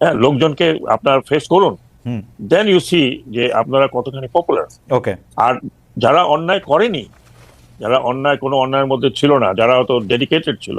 হ্যাঁ লোকজনকে আপনার ফেস করুন দেন ইউ সি যে আপনারা কতখানি পপুলার ওকে আর যারা অন্যায় করেনি যারা অন্যায় কোনো অন্যায়ের মধ্যে ছিল না যারা হয়তো ডেডিকেটেড ছিল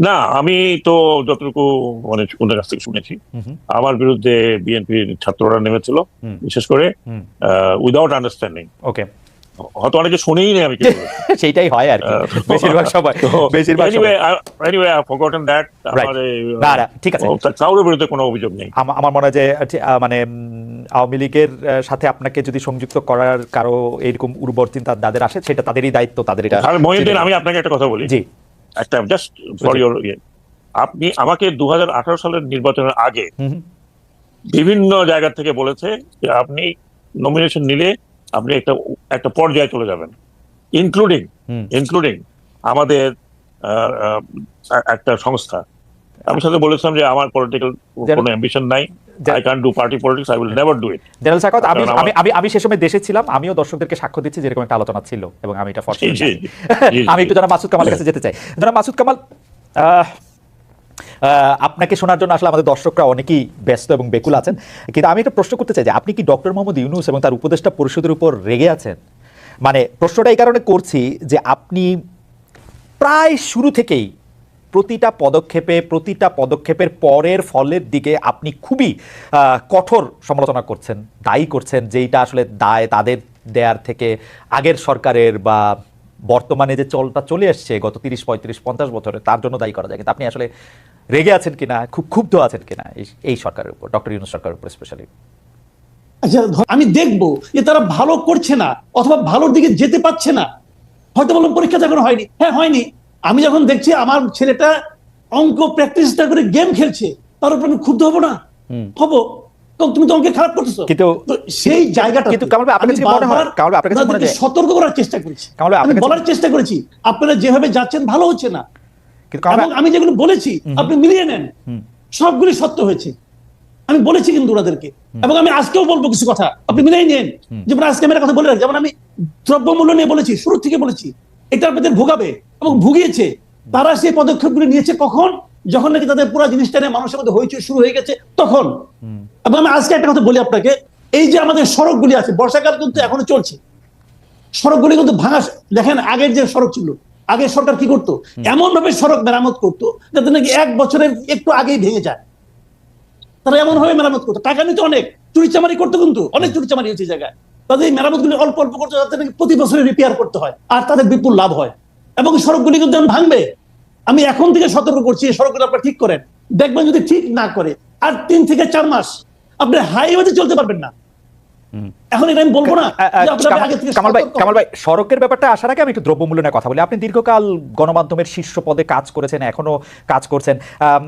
না আমি তো যতটুকু মানে ওদের কাছ থেকে শুনেছি আমার বিরুদ্ধে বিএনপির ছাত্ররা নেমেছিল বিশেষ করে উইদাউট আন্ডারস্ট্যান্ডিং ওকে। হয়তো অনেকে শুনেই নেই আমি। সেইটাই হয় আর বেশিরভাগ তো বেশিরভাগ I've forgotten that. Right. আমার ঠিক আছে। ও, বিরুদ্ধে কোনো অভিযোগ নেই। আমার মনে হয় যে মানে আওয়ামী লীগের সাথে আপনাকে যদি সংযুক্ত করার কারও এরকম উর্বর চিন্তা যাদের আসে সেটা তাদেরই দায়িত্ব তাদের এটা মহিউদ্দিন আমি আপনাকে একটা কথা বলি। জি। একটা জাস্ট ফর। ইউর আপনি আমাকে দু হাজার আঠারো সালের নির্বাচনের আগে বিভিন্ন জায়গা থেকে বলেছে যে আপনি নমিনেশন নিলে আপনি একটা একটা পর্যায়ে চলে যাবেন ইনক্লুডিং। ইনক্লুডিং আমাদের একটা সংস্থা আমি সাথে বলেছিলাম যে আমার পলিটিক্যাল কোনো অ্যাম্বিশন নাই। I can do party politics I will never do it general সাকাত আমি আমি আমি আমি সে সময় দেশে ছিলাম আমিও দর্শকদেরকে সাক্ষ্য দিচ্ছি যেরকম একটা আলোচনা ছিল এবং আমি এটা আমি একটু জানা মাসুদ কামালের কাছে যেতে চাই। জানা মাসুদ কামাল আপনাকে শোনার জন্য আসলে আমাদের দর্শকরা অনেকেই ব্যস্ত এবং বেকুল আছেন। কিন্তু আমি একটা প্রশ্ন করতে চাই যে আপনি কি ডক্টর মোহাম্মদ ইউনুস এবং তার উপদেষ্টা পরিষদের উপর রেগে আছেন? মানে প্রশ্নটা এই কারণে করছি যে আপনি প্রায় শুরু থেকেই প্রতিটা পদক্ষেপে, প্রতিটা পদক্ষেপের পরের ফলের দিকে আপনি খুবই কঠোর সমালোচনা করছেন, দায়ী করছেন যেইটা আসলে দায় তাদের দেয়ার থেকে আগের সরকারের বা বর্তমানে যে চলটা চলে আসছে গত তিরিশ, পঁয়ত্রিশ, পঞ্চাশ বছরে, তার জন্য দায়ী করা যায়। কিন্তু আপনি আসলে রেগে আছেন কিনা, খুব ক্ষুব্ধ আছেন কিনা, এই- সরকারের উপর, ডক্টর ইউনুস সরকারের উপর স্পেশালি আচ্ছা আমি দেখব যে তারা ভালো করছে না, অথবা ভালোর দিকে যেতে পারছে না। হয়তো বললাম পরীক্ষা যখন হয়নি। হ্যাঁ হয়নি। আমি যখন দেখছি আমার ছেলেটা অঙ্ক প্র্যাকটিসটা করে গেম খেলছে তার উপর আমি ক্ষুব্ধ হব না? হব? তুমি তো অঙ্কে খারাপ করতেছো। কিন্তু সেই জায়গাটা কিন্তু কামাল ভাই, আপনার কাছে মনে হয়- কামাল ভাই, আপনার কাছে মনে হয় সতর্ক করার চেষ্টা করেছি। কামাল আমি বলার চেষ্টা করেছি আপনারা যেভাবে যাচ্ছেন ভালো হচ্ছে না। কিন্তু আমি যেগুলো বলেছি আপনি মিলিয়ে নেন। সবগুলি সত্য হয়েছে। আমি বলেছি কিন্তু ওনাদেরকে। এবং আমি আজকেও বলব কিছু কথা। আপনি মিলিয়ে নেন। যেমন আজকে আমি কথা বলে রাখি যেমন আমি দ্রব্যমূল্য নিয়ে বলেছি শুরু থেকে বলেছি। এটা আপনাদের ভোগাবে এবং ভুগিয়েছে। তারা সেই পদক্ষেপগুলি নিয়েছে কখন? যখন নাকি তাদের পুরো জিনিসটা নিয়ে মানুষের মধ্যে হইচই শুরু হয়ে গেছে তখন। এবং আমি আজকে একটা কথা বলি আপনাকে এই যে আমাদের সড়কগুলি আছে বর্ষাকাল কিন্তু এখনও চলছে। সড়কগুলি কিন্তু ভাঙা দেখেন আগের যে সড়ক ছিল আগে সরকার কি করতো? এমন ভাবে সড়ক মেরামত করতো যাতে নাকি এক বছরের একটু আগেই ভেঙে যায়। তারা এমন ভাবে মেরামত করতো। টাকা নিতে অনেক চুরি চামারি করতো কিন্তু অনেক চুরি চামারি হচ্ছে জায়গায়। তাদের এই মেরামতগুলি অল্প অল্প করতো নাকি প্রতি বছরে রিপেয়ার করতে হয় আর তাদের বিপুল লাভ হয়। এবং সড়কগুলি কিন্তু ভাঙবে আমি এখন থেকে সতর্ক করছি এই সড়কগুলো আপনারা ঠিক করেন। দেখবেন যদি ঠিক না করে আর তিন থেকে চার মাস আপনি হাইওয়েতে চলতে পারবেন না। এখন এটা আমি বলব না কামাল- ভাই কামাল ভাই সড়কের ব্যাপারটা আসার আগে আমি একটু দ্রব্যমূল্য নিয়ে কথা বলি। আপনি দীর্ঘকাল গণমাধ্যমের শীর্ষ পদে কাজ করেছেন এখনও কাজ করছেন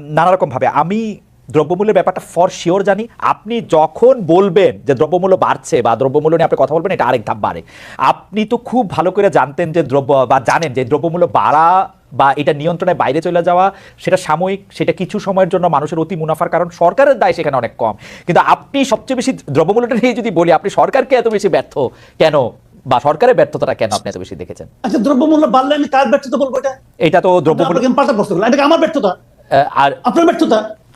নানা রকম ভাবে। আমি দ্রব্যমূল্যের ব্যাপারটা ফর শিওর জানি। আপনি যখন বলবেন যে দ্রব্যমূল্য বাড়ছে বা দ্রব্যমূল্য নিয়ে আপনি কথা বলবেন এটা আরেক ধাপ বাড়ে। আপনি তো খুব ভালো করে জানতেন যে দ্রব্য বা জানেন যে দ্রব্যমূল্য বাড়া বা এটা নিয়ন্ত্রণের বাইরে চলে যাওয়া সেটা সাময়িক সেটা কিছু সময়ের জন্য মানুষের অতি মুনাফার কারণ সরকারের দায় সেখানে অনেক কম। কিন্তু আপনি সবচেয়ে বেশি দ্রব্যমূল্যটা নিয়ে যদি বলি আপনি সরকারকে এত বেশি ব্যর্থ কেন? বা সরকারের ব্যর্থতাটা কেন আপনি এত বেশি দেখেছেন? আচ্ছা দ্রব্যমূল্য বাড়লে আমি কার ব্যর্থতা বলব এটা? এটা তো দ্রব্যমূল্য আমার ব্যর্থতা? আর আপনার ব্যর্থতা?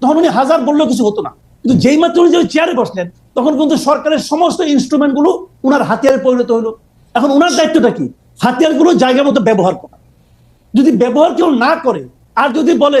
তখন উনি হাজার বললেও কিছু হতো না। কিন্তু যেই মাত্র উনি চেয়ারে বসলেন, তখন কিন্তু সরকারের সমস্ত ইনস্ট্রুমেন্টগুলো উনার হাতিয়ারে পরিণত হলো। এখন উনার দায়িত্বটা কি? হাতিয়ারগুলো জায়গা মতো ব্যবহার করা। যদি ব্যবহার কেউ না করে, আর যদি বলে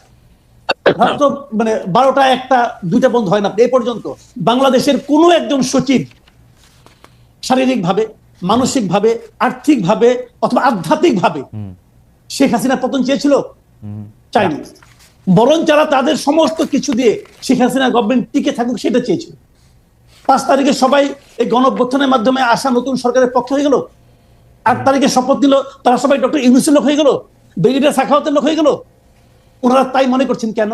হয়তো মানে বারোটা একটা দুইটা বন্ধ হয় না। এই পর্যন্ত বাংলাদেশের কোনো একজন সচিব শারীরিকভাবে মানসিকভাবে আর্থিকভাবে অথবা আধ্যাত্মিকভাবে শেখ হাসিনা পতন চেয়েছিল? চাইনি বরং যারা তাদের সমস্ত কিছু দিয়ে শেখ হাসিনা গভর্নমেন্ট টিকে থাকুক সেটা চেয়েছিল। পাঁচ তারিখে সবাই এই গণঅভ্যুত্থানের মাধ্যমে আসা নতুন সরকারের পক্ষে হয়ে গেল। আট তারিখে শপথ নিল তারা সবাই ডক্টর ইউনুসের লোক হয়ে গেল। ব্রিগেডিয়ার সাখাওয়াতের লোক হয়ে গেল। ওনারা তাই মনে করছেন কেন?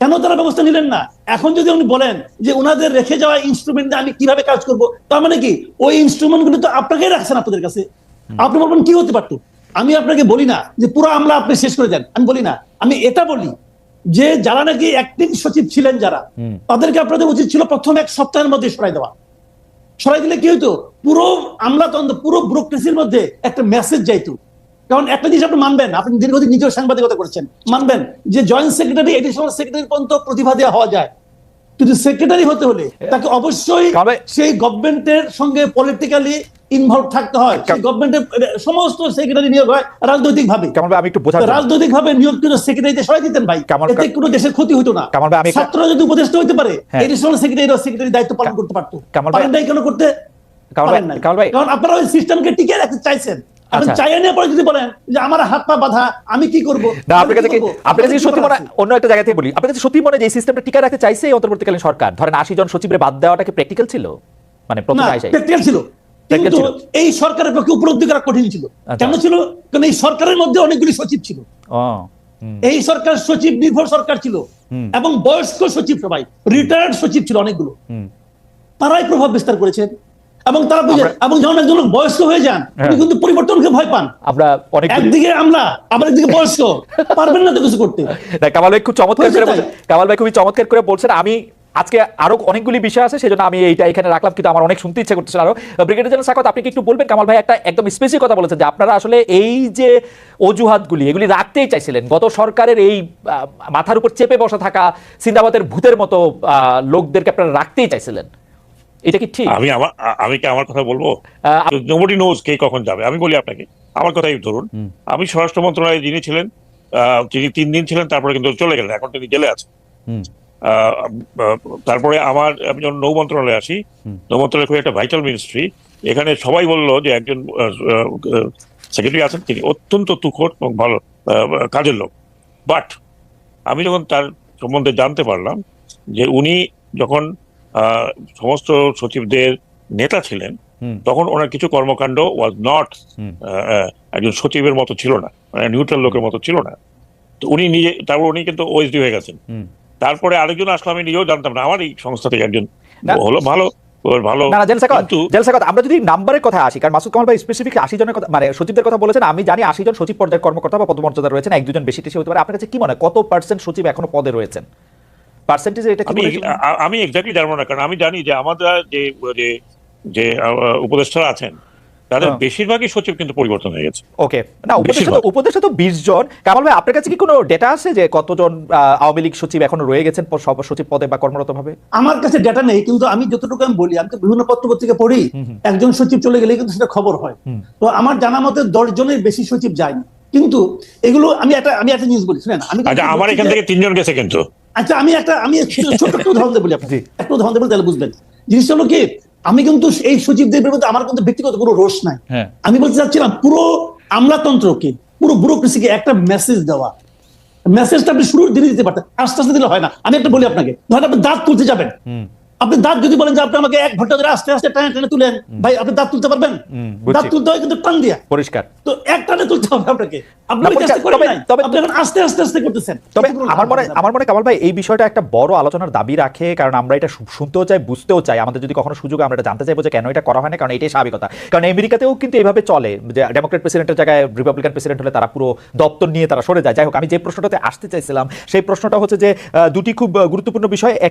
কেন তারা ব্যবস্থা নিলেন না? এখন যদি উনি বলেন যে ওনাদের রেখে যাওয়া ইনস্ট্রুমেন্ট আমি কীভাবে কাজ করব তার মানে কি? ওই ইনস্ট্রুমেন্টগুলো তো আপনাকেই রাখছেন আপনাদের কাছে। আপনি বলবেন কি হতে পারতো? আমি আপনাকে বলি না যে পুরো আমলা আপনি শেষ করে দেন। আমি বলি না। আমি এটা বলি যে যারা নাকি অ্যাক্টিং সচিব ছিলেন যারা তাদেরকে আপনাদের উচিত ছিল প্রথম এক সপ্তাহের মধ্যে সরাই দেওয়া। সরাই দিলে কি হইতো? পুরো আমলাতন্ত্র পুরো ব্যুরোক্রেসির মধ্যে একটা মেসেজ যাইতো। কারণ একটা জিনিস আপনি মানবেন আপনি দীর্ঘদিন নিজেও সাংবাদিকতা করেছেন মানবেন যে জয়েন্ট সেক্রেটারি এডিশনাল সেক্রেটারি পর্যন্ত প্রতিভা দেওয়া হওয়া যায়। কিন্তু সেক্রেটারি হতে হলে তাকে অবশ্যই সেই গভর্নমেন্টের সঙ্গে পলিটিক্যালি ইনভলভ থাকতে হয়। গভর্নমেন্টের সমস্ত সেক্রেটারি নিয়োগ হয় রাজনৈতিক ভাবে আমি একটু জন্য- রাজনৈতিক ভাবে নিয়োগ করে সেক্রেটারিতে সরাই দিতেন ভাই। এতে কোনো দেশের ক্ষতি হতো না। আমি ছাত্ররা যদি উপদেষ্টা হইতে পারে। এডিশনাল সেক্রেটারি সেক্রেটারি দায়িত্ব পালন করতে পারতো। পারেন নাই কেন করতে? কারণ আপনারা ওই সিস্টেমকে টিকে রাখতে চাইছেন। আচ্ছা। আমি কি করব? মনে অন্য একটা জায়গা থেকে বলি। আপনার কাছে সত্যি যে এই সিস্টেমটা টিকা রাখতে চাইছে অন্তর্বর্তীকালীন সরকার? ধরেন আশি জন সচিবের বাদ দেওয়াটা প্র্যাকটিক্যাল ছিল? মানে না প্র্যাকটিক্যাল ছিল। কিন্তু এই সরকারের পক্ষে উপলব্ধি করা কঠিন ছিল। আচ্ছা। কেন ছিল? কারণ এই সরকারের মধ্যে অনেকগুলি সচিব ছিল। এই সরকার সচিব নির্ভর সরকার ছিল। এবং বয়স্ক সচিব সবাই রিটায়ার্ড সচিব ছিল অনেকগুলো। তারাই প্রভাব বিস্তার করেছেন। এবং তারা বুঝে এবং যখন একজন লোক বয়স্ক হয়ে যান হ্যাঁ। তিনি কিন্তু পরিবর্তনকে ভয় পান। আমরা অনেক একদিকে আমরা আবার একদিকে বয়স্ক। পারবেন না তো কিছু করতে। না, কামাল ভাই খুব চমৎকার করে বলছেন কামাল ভাই খুবই চমৎকার করে বলছেন আমি আজকে আরও অনেকগুলি বিষয় আছে সেজন্য আমি এইটা এখানে রাখলাম কিন্তু আমার অনেক শুনতে ইচ্ছে করতেছে আরও। ব্রিগেডিয়ার জেনারেল সাকত আপনি কি একটু বলবেন? কামাল ভাই একটা একদম স্পেসিফিক কথা বলেছেন যে আপনারা আসলে এই যে অজুহাতগুলি এগুলি রাখতেই চাইছিলেন। গত সরকারের এই মাথার উপর চেপে বসা থাকা সিন্দাবাদের ভূতের মতো আহ, লোকদেরকে আপনারা রাখতেই চাইছিলেন। এটা কি ঠিক? আমি আমার আমি কি আমার কথা বলব? নোবডি নোজ কে কখন যাবে। আমি বলি আপনাকে আমার কথাই ধরুন। আমি স্বরাষ্ট্র মন্ত্রণালয়ে যিনি ছিলেন তিনি তিন দিন ছিলেন তারপরে কিন্তু চলে গেলেন এখন তিনি জেলে আছে হুম। আহ, আহ, তারপরে আমার আমি যখন নৌ মন্ত্রণালয়ে আসি নৌ মন্ত্রণালয় খুব একটা ভাইটাল মিনিস্ট্রি এখানে সবাই বলল যে একজন সেক্রেটারি আছেন তিনি অত্যন্ত তুখোর এবং ভালো কাজের লোক। বাট আমি যখন তার সম্বন্ধে জানতে পারলাম যে উনি যখন সমস্ত সচিবদের নেতা ছিলেন তখন ওনার কিছু কর্মকাণ্ড ওয়াজ নট একজন সচিবের মতো ছিল না মানে নিউট্রাল লোকের মতো ছিল না। তো উনি নিজে তারপর উনি কিন্তু ওএসডি হয়ে গেছেন। তারপরে আরেকজন আসলে আমি নিজেও জানতাম না আমার এই সংস্থা থেকে একজন হলো ভালো ভালো না না জেল সাকাত কিন্তু জেল সাকাত আমরা যদি নাম্বারের কথা আসি কারণ মাসুদ কামাল ভাই স্পেসিফিক আশি জনের কথা মানে সচিবদের কথা বলেছেন আমি জানি আশি জন সচিব পর্যায়ের কর্মকর্তা বা পদমর্যাদা রয়েছেন এক দুজন বেশি টেশি হতে পারে। আপনার কাছে কি মনে হয় কত পার্সেন্ট সচিব এখনও পদে রয়েছেন? পার্সেন্টেজ এটা কি আমি আমি এক্স্যাক্টলি জানব না কারণ আমি জানি যে আমাদের যে যে যে উপদেষ্টারা আছেন তাদের হ্যাঁ। বেশিরভাগই সচিব কিন্তু পরিবর্তন হয়ে গেছে। ওকে না উপদেষ্টা তো উপদেষ্টা তো বিশ জন। কামাল ভাই আপনার কাছে কি কোনো ডেটা আছে যে কতজন আওয়ামী লীগ সচিব এখনও রয়ে গেছেন সব সচিব পদে বা কর্মরত ভাবে আমার কাছে ডেটা নেই কিন্তু আমি যতটুকু আমি বলি আমি তো বিভিন্ন পত্র পত্রিকা পড়ি একজন সচিব চলে গেলে কিন্তু সেটা খবর হয়। তো আমার জানা মতে দশ জনের বেশি সচিব যায়নি। কিন্তু এগুলো আমি একটা আমি একটা নিউজ বলি শুনেন? আমি আচ্ছা আমার এখান থেকে তিনজন গেছে কিন্তু। আচ্ছা আমি একটা আমি ছোট্ট একটা উদাহরণ দেবো আপনি একটা উদাহরণ দেবো তাহলে বুঝবেন। জিনিসটা হলো কি আমি কিন্তু এই সচিবদের মধ্যে আমার কিন্তু ব্যক্তিগত কোনো রোষ নাই। হ্যাঁ। আমি বলতে চাচ্ছিলাম পুরো আমলাতন্ত্রকে পুরো ব্যুরোক্রেসিকে একটা মেসেজ দেওয়া। মেসেজটা আপনি শুরুর দিনে দিতে পারতেন আস্তে আস্তে দিলে হয় না। আমি একটা বলি আপনাকে ধরেন আপনি দাঁত তুলতে যাবেন। আপনি দাঁত যদি বলেন যে আপনি আমাকে এক ঘণ্টা ধরে আস্তে আস্তে টানে টানে তুলেন ভাই আপনি দাঁত তুলতে পারবেন? দাঁত তুলতে হয় কিন্তু টান দিয়া। পরিষ্কার। তো এক টানে তুলতে হবে আপনাকে। আপনি না, ওই কাজটা পরিষ্কার। করেন তবে- নাই। তবে- আপনি এখন আস্তে আস্তে আস্তে করতেছেন। তবে আমার মনে আমার মনে কামাল ভাই এই বিষয়টা একটা বড় আলোচনার দাবি রাখে কারণ আমরা এটা শুনতেও চাই বুঝতেও চাই। আমাদের যদি কখনো সুযোগ আমরা এটা জানতে চাইব যে কেন এটা করা হয় না কারণ এটাই স্বাভাবিকতা। কারণ আমেরিকাতেও কিন্তু এইভাবে চলে যে ডেমোক্রেট প্রেসিডেন্টের জায়গায় রিপাবলিকান প্রেসিডেন্ট হলে তারা পুরো দপ্তর নিয়ে তারা সরে যায়। যাই হোক আমি যে প্রশ্নটাতে আসতে চাইছিলাম সেই প্রশ্নটা হচ্ছে যে দুটি খুব গুরুত্বপূর্ণ বিষয়।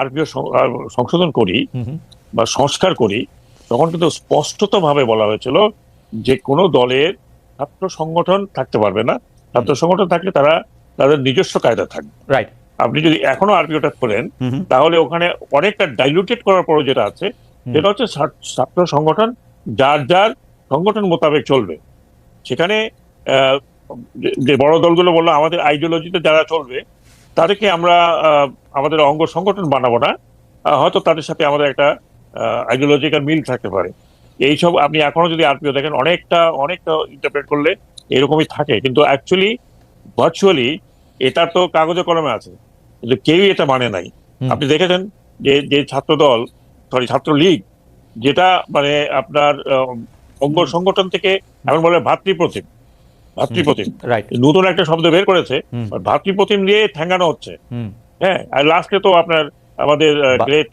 আরপিও সংশোধন করি বা সংস্কার করি তখন কিন্তু স্পষ্টতভাবে বলা হয়েছিল যে কোনো দলের ছাত্র সংগঠন থাকতে পারবে না। ছাত্র সংগঠন থাকলে তারা তাদের নিজস্ব কায়দা থাকবে। রাইট আপনি যদি এখনও আরপিওটা করেন তাহলে ওখানে অনেকটা ডাইলুটেড করার পরে যেটা আছে সেটা হচ্ছে ছাত্র সংগঠন যার যার সংগঠন মোতাবেক চলবে। সেখানে যে বড় দলগুলো বলল আমাদের আইডিওলজিতে যারা চলবে তাদেরকে আমরা আমাদের অঙ্গ সংগঠন বানাবো না। হয়তো তাদের সাথে আমাদের একটা আইডিওলজিক্যাল মিল থাকতে পারে। এইসব আপনি এখনও যদি আরপিও দেখেন অনেকটা অনেকটা ইন্টারপ্রেট করলে এরকমই থাকে। কিন্তু অ্যাকচুয়ালি ভার্চুয়ালি এটা তো কাগজে কলমে আছে। কিন্তু কেউই এটা মানে নাই। আপনি দেখেছেন যে যে ছাত্র দল সরি ছাত্র লীগ যেটা মানে আপনার অঙ্গ সংগঠন থেকে এমন বলে ভাতৃপ্রতিম। ভাতৃপ্রতিম। নতুন একটা শব্দ বের করেছে। ভাতৃপ্রতিম নিয়ে ঠ্যাঙ্গানো হচ্ছে। হ্যাঁ আর লাস্টে তো আপনার আমাদের গ্রেট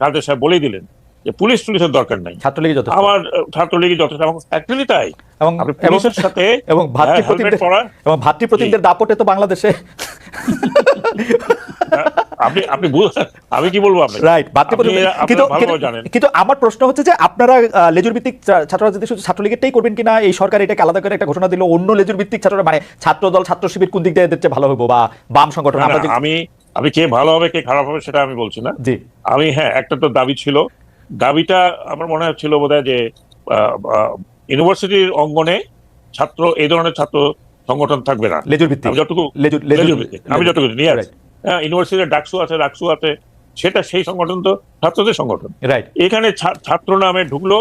কাদের সাহেব বলেই দিলেন। যে পুলিশ টুলিশের দরকার নাই। ছাত্রলীগের যথেষ্ট। আমার যথেষ্ট। এবং অ্যাকচুয়ালি তাই। এবং পুলিশের সাথে এবং হ্যাঁ, ভাতৃপ্রতিমদের এবং ভাতৃপ্রতিমদের দাপটে তো বাংলাদেশে। হ্যাঁ, আপনি আপনি আমি কি বলব আপনাকে? রাইট কিন্তু কিন্তু- আমার প্রশ্ন হচ্ছে যে আপনারা লেজুর ভিত্তিক ছাত্র রাজনীতি শুধু ছাত্রলীগেরটাই করবেন কিনা? এই সরকার এটাকে আলাদা করে একটা ঘোষণা দিল অন্য লেজুর ভিত্তিক ছাত্ররা মানে ছাত্র দল ছাত্র শিবির কোন দিক দিয়ে এদের ভালো হব বা বাম সংগঠন আমি আমি কে ভালো হবে কে খারাপ হবে সেটা আমি বলছি না। জি। আমি হ্যাঁ একটা তো দাবি ছিল। দাবিটা আমার মনে হচ্ছিল বোধহয় যে ইউনিভার্সিটির অঙ্গনে ছাত্র এই ধরনের ছাত্র সংগঠন থাকবে না। আমি যতটুকু আমি নিয়ে ইউনিভার্সিটির ডাকসু আছে ডাকসু আছে সেটা সেই সংগঠন তো ছাত্রদের সংগঠন। রাইট এখানে ছাত্র নামে ঢুকলো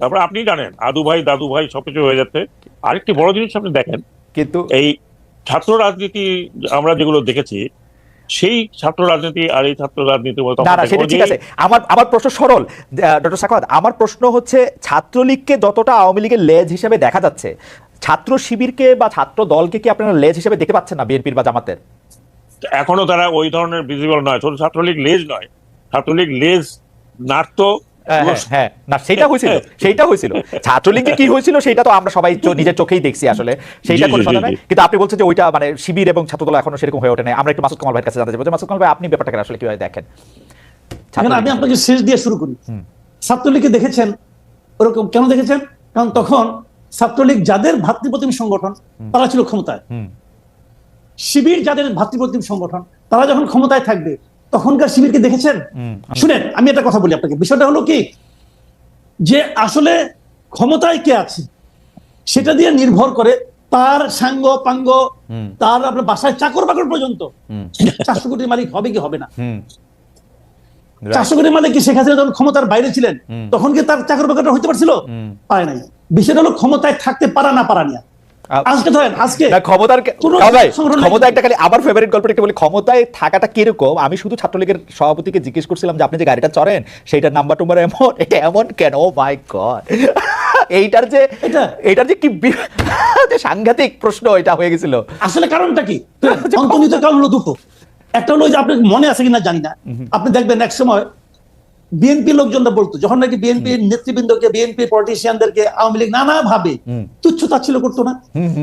তারপর আপনি জানেন আদু ভাই দাদু ভাই সবকিছু হয়ে যাচ্ছে। আরেকটি বড় জিনিস আপনি দেখেন কিন্তু এই ছাত্র রাজনীতি আমরা যেগুলো দেখেছি সেই ছাত্র রাজনীতি আর এই ছাত্র রাজনীতি না না সেটা ঠিক আছে। আমার আমার প্রশ্ন সরল। ডক্টর সাখাওয়াত আমার প্রশ্ন হচ্ছে ছাত্রলীগকে যতটা আওয়ামী লীগের লেজ হিসেবে দেখা যাচ্ছে ছাত্র শিবিরকে বা ছাত্র দলকে কি আপনারা লেজ হিসেবে দেখতে পাচ্ছেন না বিএনপির বা জামাতের? এখনও তারা ওই ধরনের ভিজিবল নয়। শুধু ছাত্রলীগ লেজ নয়। ছাত্রলীগ লেজ নাট্য হ্যাঁ, হ্যাঁ, হ্যাঁ। না সেটা হয়েছিল সেইটা হয়েছিল। ছাত্রলীগে কি হয়েছিল সেটা তো আমরা সবাই নিজের চোখেই দেখছি আসলে। সেইটা কোনো জি, কথা জি, নাই। জি। কিন্তু আপনি বলছেন যে ওইটা মানে শিবির এবং ছাত্রদল এখনও সেরকম হয়ে ওঠে নাই। আমরা একটু মাসুদ কামাল ভাইয়ের কাছে জানতে চাইব মাসুদ কামাল ভাই আপনি ব্যাপারটাকে আসলে কীভাবে দেখেন? আমি ছাত্রলীগ- আপনাকে শেষ দিয়ে শুরু করি। ছাত্রলীগকে দেখেছেন? ওরকম কেন দেখেছেন? কারণ তখন ছাত্রলীগ যাদের ভাতৃপ্রতিম সংগঠন তারা ছিল ক্ষমতায়। শিবির যাদের ভাতৃপ্রতিম সংগঠন তারা যখন ক্ষমতায় থাকবে তখনকার শিবিরকে দেখেছেন? শুনেন আমি একটা কথা বলি আপনাকে। বিষয়টা হলো কি? যে আসলে ক্ষমতায় কে আছে সেটা দিয়ে নির্ভর করে তার সাঙ্গ পাঙ্গ তার আপনার বাসায় চাকর বাকর পর্যন্ত। চারশো কোটির মালিক হবে কি হবে না। চারশো কোটি মালিক কি শেখ হাসিনা যখন ক্ষমতার বাইরে ছিলেন তখন কি তার চাকর বাকরটা হতে পারছিল? পায় নাই। বিষয়টা হলো ক্ষমতায় থাকতে পারা না পারা নিয়ে। আজকে ধরেন আজকে। ক্ষমতার ভাই, ক্ষমতা একটা খালি আমার ফেভারিট গল্পটা একটু বলি ক্ষমতায় থাকাটা কীরকম? আমি শুধু ছাত্রলীগের সভাপতিকে জিজ্ঞেস করছিলাম যে আপনি যে গাড়িটা চড়েন সেইটার নাম্বার টুম্বার এমন? এটা এমন কেন? ও মাই গড এইটার যে এইটার যে কি যে সাংঘাতিক প্রশ্ন এটা হয়ে গেছিল। আসলে কারণটা কি? অন্তর্নিহিত কারণ হলো দুটো। একটা হলো যে আপনার মনে আছে কিনা জানি না। আপনি দেখবেন এক সময় বিএনপি লোকজনরা বলতো যখন নাকি বিএনপি নেতৃবৃন্দকে বিএনপি পলিটিশিয়ানদেরকে আওয়ামী লীগ নানা ভাবে তুচ্ছ তাচ্ছিল্য করতো না।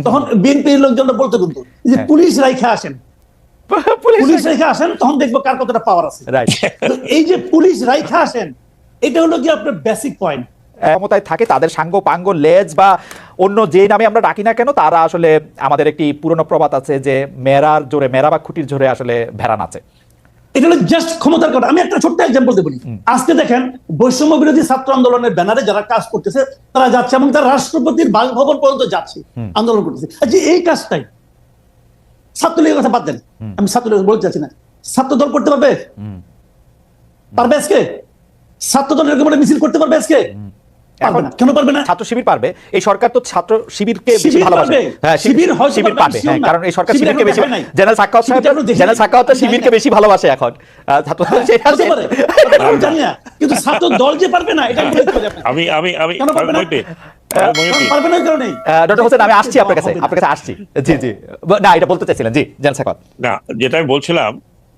তখন বিএনপি লোকজনরা বলতো কিন্তু যে হ্যাঁ। পুলিশ রাইখা আসেন। পুলিশ রাইখা আসেন তখন দেখব কার কতটা পাওয়ার আছে। এই যে পুলিশ রাইখা আসেন এটা হলো কি আপনার বেসিক পয়েন্ট ক্ষমতায় থাকে তাদের সাঙ্গ পাঙ্গ লেজ বা অন্য যে নামে আমরা ডাকি না কেন তারা আসলে আমাদের একটি পুরনো প্রবাদ আছে যে মেরার জোরে মেরা বা খুঁটির জোরে আসলে ভেড়া নাচে। এটা হলো জাস্ট ক্ষমতার কথা। আমি একটা ছোট্ট এক্সাম্পল বলি। আজকে দেখেন বৈষম্য বিরোধী ছাত্র আন্দোলনের ব্যানারে যারা কাজ করতেছে তারা যাচ্ছে এবং তারা রাষ্ট্রপতির বাসভবন পর্যন্ত যাচ্ছে আন্দোলন করতেছে। আচ্ছা এই কাজটাই ছাত্রলীগের কথা বাদ দেন। আমি ছাত্রলীগ বলতে চাচ্ছি না। ছাত্র দল করতে পারবে? পারবে আজকে? ছাত্র দল এরকম মিছিল করতে পারবে আজকে? এখন কেন পারবে না? ছাত্র শিবির পারবে। এই সরকার তো ছাত্র শিবিরকে বেশি শিবির ভালোবাসে। হ্যাঁ শিবির হয়তো শিবির পারবে, হ্যাঁ কারণ এই সরকার শিবিরকে বেশি জেনারেল সাহেব জেনারেল। সাক্ষাৎ শিবিরকে বেশি ভালোবাসে এখন। ছাত্র সেটা জানি না কিন্তু ছাত্র দল যে পারবে না এটা। আমি আমি আমি ডক্টর হোসেন আসছি আপনার কাছে আপনার কাছে আসছি। জি জি। না এটা বলতে চাইছিলেন জি জেনারেল না যেটা আমি বলছিলাম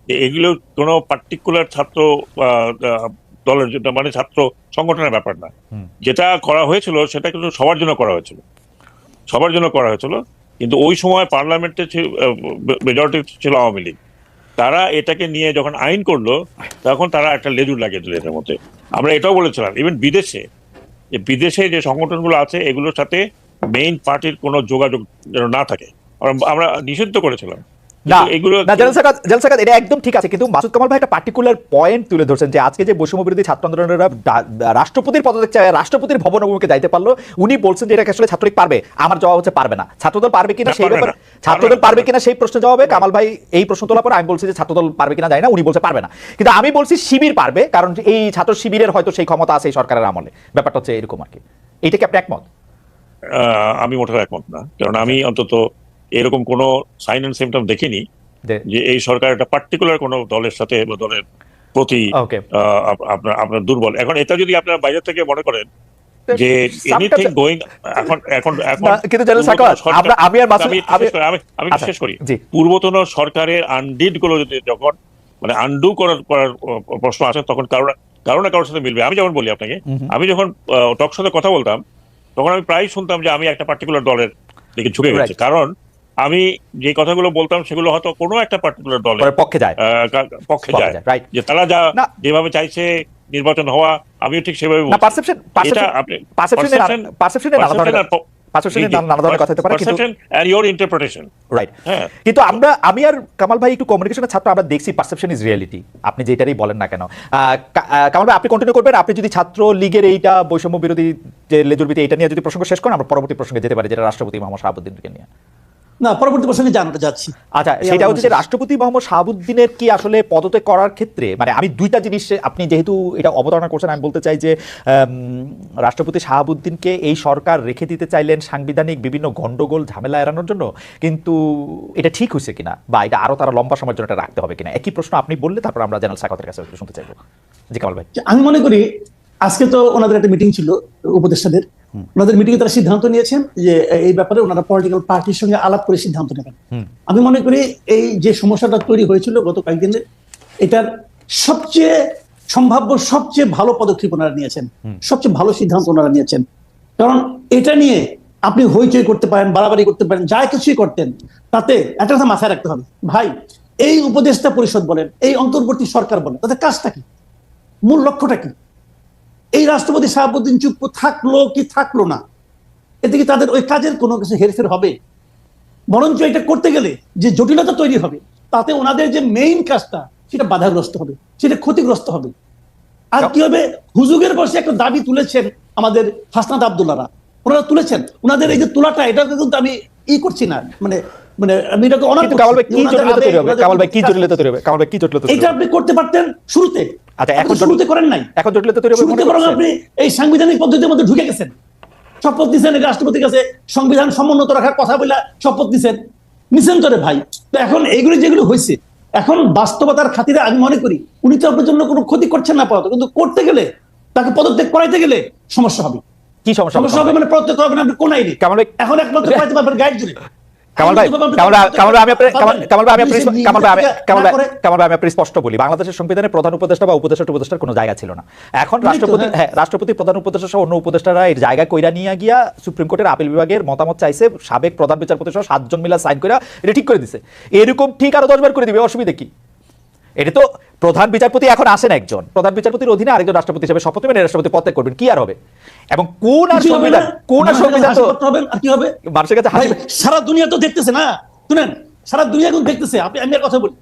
এগুলো কোনো পার্টিকুলার ছাত্র দলের জন্য মানে ছাত্র সংগঠনের ব্যাপার না। যেটা করা হয়েছিল সেটা কিন্তু সবার জন্য করা হয়েছিল। সবার জন্য করা হয়েছিল কিন্তু ওই সময় পার্লামেন্টে মেজরিটি ছিল আওয়ামী লীগ। তারা এটাকে নিয়ে যখন আইন করল তখন তারা একটা লেজুর লাগিয়ে দিল এটার মধ্যে। আমরা এটাও বলেছিলাম ইভেন বিদেশে যে বিদেশে যে সংগঠনগুলো আছে এগুলোর সাথে মেইন পার্টির কোনো যোগাযোগ যেন না থাকে। আমরা- আমরা নিষিদ্ধ করেছিলাম। না না জেনারেল সাকাত জেনারেল সাকাত এটা একদম ঠিক আছে কিন্তু মাসুদ কামাল ভাই একটা পার্টিকুলার পয়েন্ট তুলে ধরছেন যে আজকে যে বৈষম্য বিরোধী ছাত্র আন্দোলনেরা রাষ্ট্রপতির পদত্যাগ চায় রাষ্ট্রপতির ভবন অভিমুখে যাইতে পারল উনি বলছেন যে এটা আসলে ছাত্রলীগ পারবে আমার জবাব হচ্ছে পারবে না। ছাত্রদল পারবে কিনা সেই ব্যাপারে ছাত্রদল পারবে কিনা সেই প্রশ্ন জবাবে কামাল ভাই এই প্রশ্ন তোলার পর আমি বলছি যে ছাত্রদল পারবে কিনা জানি না উনি বলছে পারবে না। কিন্তু আমি বলছি শিবির পারবে কারণ এই ছাত্র শিবিরের হয়তো সেই ক্ষমতা আছে এই সরকারের আমলে। ব্যাপারটা হচ্ছে এরকম আর কি। এইটা কি আপনি একমত? আমি মোটেও একমত না কারণ আমি অন্তত এরকম কোনো সাইন এন্ড সিমটম দেখিনি যে এই সরকার একটা পার্টিকুলার কোনো দলের সাথে বা দলের প্রতি আপনার আপনার দুর্বল। এখন এটা যদি আপনার বাইরে থেকে মনে করেন যে এনিথিং গোয়িং এখন এখন কিন্তু আমি আর আমি আমি- করি, আচ্ছা, করি। পূর্বতন সরকারের আনডিডগুলো যদি যখন মানে আন্ডু করার করার প্রশ্ন আসে তখন কারও না- কারও না কারোর সাথে মিলবে। আমি যেমন বলি আপনাকে আমি যখন টক সাথে কথা বলতাম তখন আমি প্রায় শুনতাম যে আমি একটা পার্টিকুলার দলের দিকে ঝুঁকে গেছি। কারণ আমি যে কথাগুলো বলতাম সেগুলো হয়তো কোনো একটা পার্টিকুলার দলের পক্ষে যায়। পক্ষে যায়। যে তারা যা যেভাবে চাইছে নির্বাচন হওয়া আমিও ঠিক সেভাবে না। পারসেপশন পারসেপশনে পারসেপশনে নানা ধরনের নানা ধরনের কথা হতে পারে কিন্তু পারসেপশন ইন্টারপ্রিটেশন রাইট হ্যাঁ। কিন্তু আমরা আমি আর কামাল ভাই একটু কমিউনিকেশনের ছাত্র আমরা দেখছি পারসেপশন ইজ রিয়েলিটি আপনি যেটারই বলেন না কেন। কামাল ভাই আপনি কন্টিনিউ করবেন। আপনি যদি ছাত্র লীগের এইটা বৈষম্য বিরোধী যে লেজুরবিতে এটা নিয়ে যদি প্রসঙ্গ শেষ করেন আমরা পরবর্তী প্রসঙ্গে যেতে পারি যেটা রাষ্ট্রপতি মোহাম্মদ শাহাবুদ্দিনকে নিয়ে। না পরবর্তী প্রসঙ্গে জানাতে যাচ্ছি। আচ্ছা এই সেটা হচ্ছে যে রাষ্ট্রপতি মোহাম্মদ শাহাবুদ্দিনের কি আসলে পদত্যাগ করার ক্ষেত্রে মানে আমি দুইটা জিনিস আপনি যেহেতু এটা অবতারণা করছেন আমি বলতে চাই যে রাষ্ট্রপতি শাহাবুদ্দিনকে এই সরকার রেখে দিতে চাইলেন সাংবিধানিক বিভিন্ন গন্ডগোল ঝামেলা এড়ানোর জন্য কিন্তু এটা ঠিক হয়েছে কিনা বা এটা আরও তারা লম্বা সময়ের জন্য এটা রাখতে হবে কিনা? একই প্রশ্ন আপনি বললে তারপর আমরা জেনারেল সাকতের কাছে শুনতে চাইব। জি কামাল ভাই। আমি মনে করি আজকে তো ওনাদের একটা মিটিং ছিল উপদেষ্টাদের। ওনাদের মিটিংয়ে তারা সিদ্ধান্ত নিয়েছেন যে এই ব্যাপারে ওনারা পলিটিক্যাল পার্টির সঙ্গে আলাপ করে সিদ্ধান্ত নেবেন। আমি মনে করি এই যে সমস্যাটা তৈরি হয়েছিল গত কয়েকদিনে এটার সবচেয়ে সম্ভাব্য সবচেয়ে ভালো পদক্ষেপ ওনারা নিয়েছেন। সবচেয়ে ভালো সিদ্ধান্ত ওনারা নিয়েছেন। কারণ এটা নিয়ে আপনি হইচই করতে পারেন বাড়াবাড়ি করতে পারেন যা কিছুই করতেন তাতে একটা কথা মাথায় রাখতে হবে। ভাই এই উপদেষ্টা পরিষদ বলেন এই অন্তর্বর্তী সরকার বলেন তাদের কাজটা কি? মূল লক্ষ্যটা কি? এই রাষ্ট্রপতি শাহাবুদ্দিন চুপ থাকল কি থাকল না? এতে কি তাদের ওই কাজের কোনো কিছু হেরফের হবে? বরঞ্চ এটা করতে গেলে যে জটিলতা তৈরি হবে, তাতে ওনাদের যে মেইন কাজটা, সেটা বাধাগ্রস্ত হবে, সেটা ক্ষতিগ্রস্ত হবে। আর কি হবে? হুজুগের বসে একটা দাবি তুলেছেন আমাদের হাসনাত আবদুল্লারা ওনারা তুলেছেন। ওনাদের এই যে তোলাটা এটা কিন্তু আমি ই করছি না মানে মানে আমি এটাকে অনার কামাল ভাই কি জটিলতা তৈরি হবে? কামাল ভাই কি জটিলতা তৈরি হবে? কামাল ভাই কি জটিলতা এটা আপনি করতে পারতেন শুরুতে। আচ্ছা, এখন শুরুতে করেন নাই। এখন জটিলতা তৈরি হবে শুরুতে বরং আপনি এই সাংবিধানিক পদ্ধতির মধ্যে ঢুকে গেছেন। শপথ নিছেন রাষ্ট্রপতির কাছে সংবিধান সমুন্নত রাখার কথা বলে শপথ নিছেন। নিছেন তো রে ভাই। তো এখন এইগুলো যেগুলো হয়েছে এখন বাস্তবতার খাতিরে আমি মনে করি উনি তো আপনার জন্য কোনো ক্ষতি করছেন না পাওয়া কিন্তু করতে গেলে তাকে পদত্যাগ করাইতে গেলে সমস্যা হবে। কি সমস্যা সমস্যা হবে মানে প্রত্যেক হবে না আপনি কোন আইনে এখন একমাত্র পারবেন গাইড জুড়ে। কামাল ভাই কামাল কামাল ভাই আমি কামাল কামাল ভাই আমি কামাল ভাই কামাল ভাই কামাল ভাই আমি স্পষ্ট বলি বাংলাদেশের সংবিধানে প্রধান উপদেষ্টা বা উপদেষ্টা উপদেষ্টার কোনো জায়গা ছিল না। এখন রাষ্ট্রপতি হ্যাঁ। হ্যাঁ রাষ্ট্রপতি প্রধান উপদেষ্টা সহ অন্য উপদেষ্টারা এর জায়গা কইরা নিয়ে গিয়া সুপ্রিম কোর্টের আপিল বিভাগের মতামত চাইছে সাবেক প্রধান বিচারপতি সহ সাতজন মিলা সাইন করে এটা ঠিক করে দিছে। এরকম ঠিক আরও দশবার করে দিবে অসুবিধা কি? এটা তো প্রধান বিচারপতি এখন আসেন একজন। প্রধান বিচারপতির অধীনে আরেকজন রাষ্ট্রপতি হিসেবে শপথ নেবেন রাষ্ট্রপতি পদত্যাগ করবেন। কি আর হবে? এবং কোন আর। সংবিধান কোন আর সংবিধান হবে, আর কি হবে? মানুষের কাছে হাসি সারা দুনিয়া তো দেখতেছে না। শুনেন সারা দুনিয়া এখন দেখতেছে। আপনি আমি কথা বলি।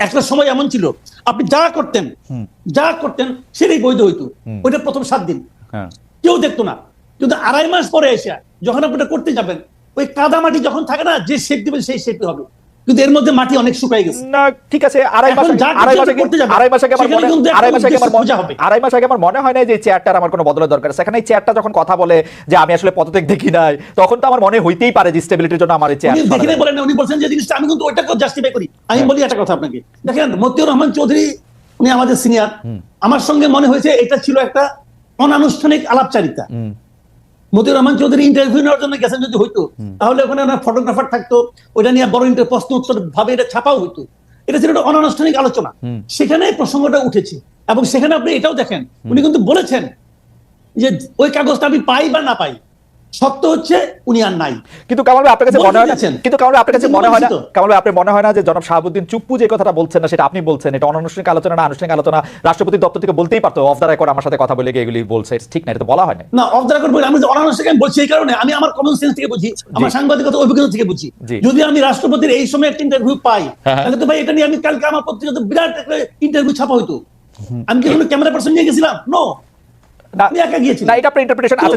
একটা সময় এমন ছিল। আপনি যা করতেন যা করতেন সেটাই বৈধ হইতো। ওইটা প্রথম সাত দিন। হ্যাঁ। কেউ দেখতো না। কিন্তু আড়াই মাস পরে এসে যখন আপনি করতে যাবেন ওই কাদা মাটি যখন থাকে না যে শেপ দিবেন সেই শেপে হবে। কিন্তু এর মধ্যে মাটি অনেক শুকাই গেছে। না ঠিক আছে আড়াই মাস আড়াই মাস আড়াই মাস আগে আমার মনে আড়াই মাস আগে আমার মনে হবে। আড়াই মাস আগে আমার মনে হয় না যে চেয়ারটার আমার কোনো বদলের দরকার এখানে এই চেয়ারটা যখন কথা বলে যে আমি আসলে পদত্যাগ দেখি নাই তখন তো আমার মনে হইতেই পারে যে স্টেবিলিটির জন্য আমার এই চেয়ার উনি দেখে বলেন উনি বলছেন যে জিনিসটা আমি কিন্তু ওইটাকে জাস্টিফাই করি। আমি বলি একটা কথা আপনাকে। দেখেন মতিউর রহমান চৌধুরী উনি আমাদের সিনিয়র আমার সঙ্গে মনে হয়েছে এটা ছিল একটা অনানুষ্ঠানিক আলাপচারিতা। মতিউর রহমান চৌধুরী ইন্টারভিউ নেওয়ার জন্য গেছেন যদি হইতো তাহলে ওখানে ওনার ফটোগ্রাফার থাকতো ওইটা নিয়ে বড় ইন্টার প্রশ্ন উত্তর ভাবে এটা ছাপাও হইতো। এটা ছিল একটা অনানুষ্ঠানিক আলোচনা। সেখানে প্রসঙ্গটা উঠেছে এবং সেখানে আপনি এটাও দেখেন উনি কিন্তু বলেছেন যে ওই কাগজটা আমি পাই বা না পাই। সত্য হচ্ছে উনি আর নাই। কিন্তু কামাল আপনার কাছে মনে হয় না কিন্তু কামাল আপনার কাছে মনে হয় না কামাল আপনার মনে হয় না যে জনাব শাহাবুদ্দিন চুপ্পু যে কথাটা বলছেন না সেটা আপনি বলছেন? এটা অনানুষ্ঠানিক আলোচনা না আনুষ্ঠানিক আলোচনা রাষ্ট্রপতি দপ্তর থেকে বলতেই পারতো অফ দ্য রেকর্ড আমার সাথে কথা বলে এগুলি বলছে। ঠিক না এটা তো বলা হয় না। না অফ দ্য রেকর্ড বলি আমি অনানুষ্ঠানিক আমি বলছি এই কারণে আমি আমার কমন সেন্স থেকে বুঝি আমার সাংবাদিকতা অভিজ্ঞতা থেকে বুঝি। যদি আমি রাষ্ট্রপতির এই সময় একটা ইন্টারভিউ পাই হ্যাঁ, হ্যাঁ। তাহলে তো ভাই এটা নিয়ে আমি কালকে আমার পত্রিকাতে বিরাট একটা ইন্টারভিউ ছাপা হইতো। আমি কি কোনো ক্যামেরা পার্সন নিয়ে গেছিলাম? নো না আমি একা গিয়েছিলাম। না এটা আপনার ইন্টারপ্রিটেশন আছে।